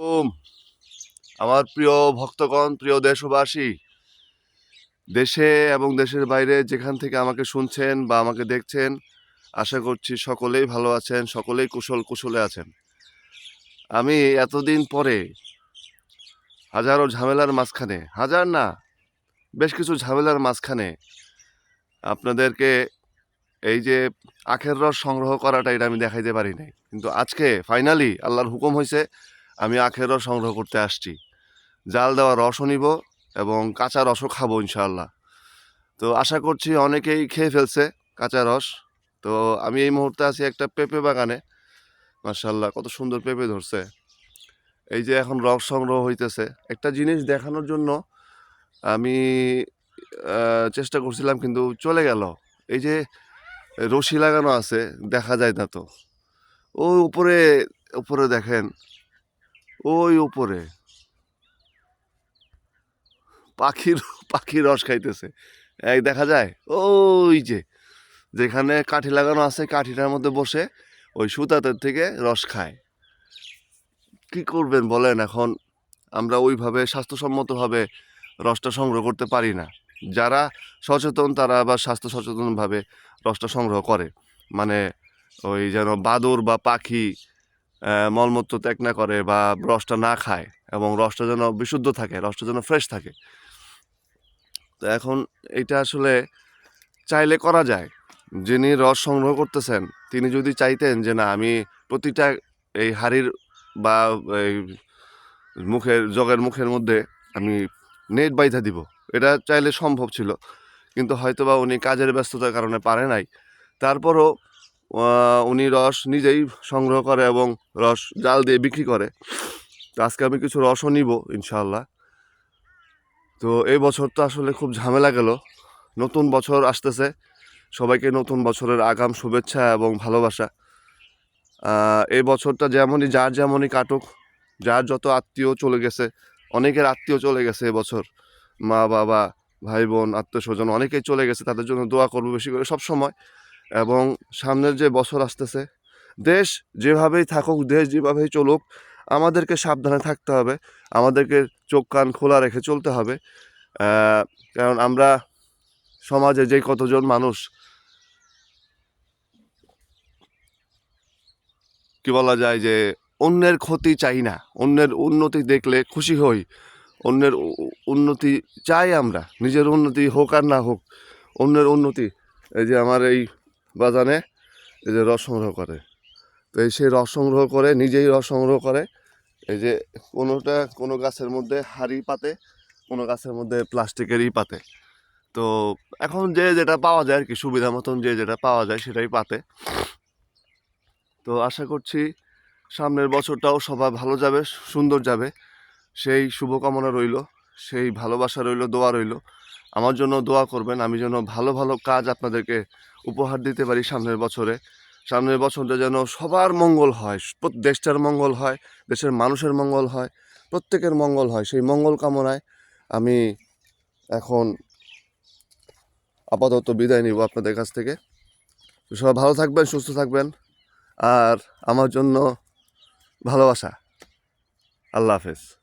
ওম আমার প্রিয় ভক্তগণ, প্রিয় দেশবাসী, দেশে এবং দেশের বাইরে যেখান থেকে আমাকে শুনছেন বা আমাকে দেখছেন, আশা করছি সকলেই ভালো আছেন, সকলেই কুশল কুশলে আছেন। আমি এতদিন পরে হাজারো ঝামেলার মাঝখানে, হাজার না, বেশ কিছু ঝামেলার মাঝখানে আপনাদেরকে এই যে আখের রস সংগ্রহ করাটা এটা আমি দেখাইতে পারি নাই। কিন্তু আজকে ফাইনালি আল্লাহর হুকুম হয়েছে আমি আখের রস সংগ্রহ করতে আসছি। জাল দেওয়া রসও নিব এবং কাঁচা রসও খাব, ইনশাআল্লাহ। তো আশা করছি অনেকেই খেয়ে ফেলছে কাঁচা রস। তো আমি এই মুহূর্তে আছি একটা পেঁপে বাগানে। মার্শাল্লাহ কত সুন্দর পেঁপে ধরছে। এই যে এখন রস সংগ্রহ হইতেছে। একটা জিনিস দেখানোর জন্য আমি চেষ্টা করছিলাম কিন্তু চলে গেল। এই যে রশি লাগানো আছে, দেখা যায় না তো। ও উপরে উপরে দেখেন ওই ওপরে। পাখির পাখির রস খাইতেছে। এক দেখা যায়, ওই যে, যেখানে কাঠি লাগানো আছে, কাঠিটার মধ্যে বসে ওই সুতাতের থেকে রস খায়। কি করবেন বলেন এখন? আমরা ওইভাবে স্বাস্থ্যসম্মতভাবে রসটা সংগ্রহ করতে পারি না। যারা সচেতন, তারা আবার স্বাস্থ্য সচেতনভাবে রসটা সংগ্রহ করে। মানে ওই যেন বাদর বা পাখি মলমূত্র ত্যাগ না করে বা রসটা না খায় এবং রসটা যেন বিশুদ্ধ থাকে, রসটা যেন ফ্রেশ থাকে। তো এখন এটা আসলে চাইলে করা যায়। যিনি রস সংগ্রহ করতেছেন, তিনি যদি চাইতেন যে না, আমি প্রতিটা এই হাড়ির বা এই মুখের, জগের মুখের মধ্যে আমি নেট বাইধা দিব। এটা চাইলে সম্ভব ছিল। কিন্তু হয়তোবা উনি কাজের ব্যস্ততার কারণে পারে নাই। তারপরও উনি রস নিজেই সংগ্রহ করে এবং রস জাল দিয়ে বিক্রি করে। তো আজকে আমি কিছু রসও নিব ইনশাল্লাহ তো এই বছর তো আসলে খুব ঝামেলা গেল। নতুন বছর আসতেছে। সবাইকে নতুন বছরের আগাম শুভেচ্ছা এবং ভালোবাসা। এই বছরটা যেমনই, যার যেমনই কাটুক, যার যত আত্মীয় চলে গেছে, অনেকের আত্মীয় চলে গেছে এবছর মা, বাবা, ভাই, বোন আত্মীয় স্বজন অনেকেই চলে গেছে, তাদের জন্য দোয়া করব বেশি করে সব সময় এবং সামনের যে বছর আসতেছে, দেশ যেভাবেই থাকুক, দেশ যেভাবেই চলুক, আমাদেরকে সাবধানে থাকতে হবে। আমাদেরকে চোখ কান খোলা রেখে চলতে হবে। কারণ আমরা সমাজে যে কতজন মানুষ, কি বলা যায় যে অন্যের ক্ষতি চাই না, অন্যের উন্নতি দেখলে খুশি হই, অন্যের উন্নতি চাই আমরা, নিজের উন্নতি হোক আর না হোক, অন্যের উন্নতি। এই যে আমার এই বাজানে এই যে রস সংগ্রহ করে। তো এই সেই রস সংগ্রহ করে, নিজেই রস সংগ্রহ করে। এই যে কোনোটা কোনো গাছের মধ্যে হাড়ি পাতে, কোনো গাছের মধ্যে প্লাস্টিকেরই পাতে। তো এখন যে যেটা পাওয়া যায় আর কি সুবিধা মতন যে যেটা পাওয়া যায় সেটাই পাতে। তো আশা করছি সামনের বছরটাও সবাই ভালো যাবে, সুন্দর যাবে। সেই শুভকামনা রইল, সেই ভালোবাসা রইল, দোয়া রইল। আমার জন্য দোয়া করবেন, আমি যেন ভালো ভালো কাজ আপনাদেরকে উপহার দিতে পারি সামনের বছরে। সামনের বছরটা যেন সবার মঙ্গল হয় দেশটার মঙ্গল হয়, দেশের মানুষের মঙ্গল হয়, প্রত্যেকের মঙ্গল হয়। সেই মঙ্গল কামনায় আমি এখন আপাতত বিদায় নিব আপনাদের কাছ থেকে। সবাই ভালো থাকবেন, সুস্থ থাকবেন, আর আমার জন্য ভালোবাসা। আল্লাহ হাফেজ।